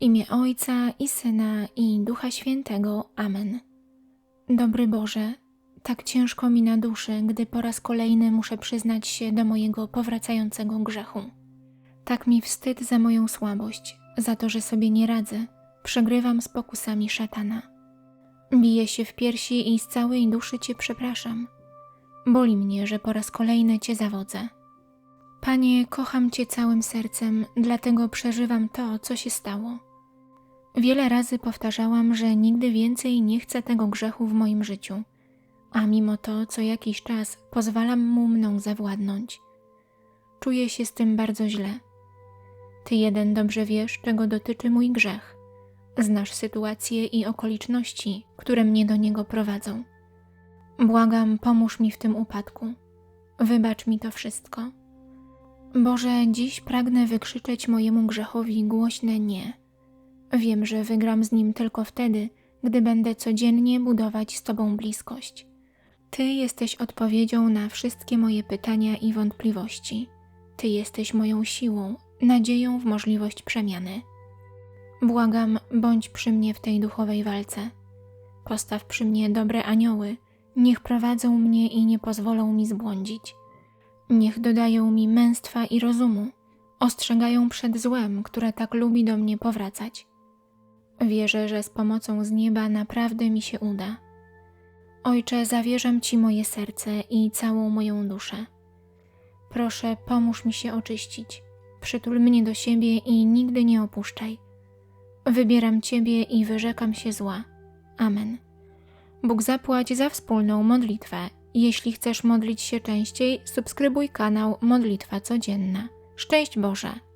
imię Ojca i Syna i Ducha Świętego. Amen. Dobry Boże, tak ciężko mi na duszy, gdy po raz kolejny muszę przyznać się do mojego powracającego grzechu. Tak mi wstyd za moją słabość, za to, że sobie nie radzę, przegrywam z pokusami szatana. Biję się w piersi i z całej duszy Cię przepraszam. Boli mnie, że po raz kolejny Cię zawodzę. Panie, kocham Cię całym sercem, dlatego przeżywam to, co się stało. Wiele razy powtarzałam, że nigdy więcej nie chcę tego grzechu w moim życiu, a mimo to co jakiś czas pozwalam mu mną zawładnąć. Czuję się z tym bardzo źle. Ty jeden dobrze wiesz, czego dotyczy mój grzech. Znasz sytuacje i okoliczności, które mnie do niego prowadzą. Błagam, pomóż mi w tym upadku. Wybacz mi to wszystko. Boże, dziś pragnę wykrzyczeć mojemu grzechowi głośne nie. Wiem, że wygram z nim tylko wtedy, gdy będę codziennie budować z Tobą bliskość. Ty jesteś odpowiedzią na wszystkie moje pytania i wątpliwości. Ty jesteś moją siłą, nadzieją w możliwość przemiany. Błagam, bądź przy mnie w tej duchowej walce. Postaw przy mnie dobre anioły, niech prowadzą mnie i nie pozwolą mi zbłądzić. Niech dodają mi męstwa i rozumu, ostrzegają przed złem, które tak lubi do mnie powracać. Wierzę, że z pomocą z nieba naprawdę mi się uda. Ojcze, zawierzam Ci moje serce i całą moją duszę. Proszę, pomóż mi się oczyścić. Przytul mnie do siebie i nigdy nie opuszczaj. Wybieram Ciebie i wyrzekam się zła. Amen. Bóg zapłać za wspólną modlitwę. Jeśli chcesz modlić się częściej, subskrybuj kanał Modlitwa Codzienna. Szczęść Boże!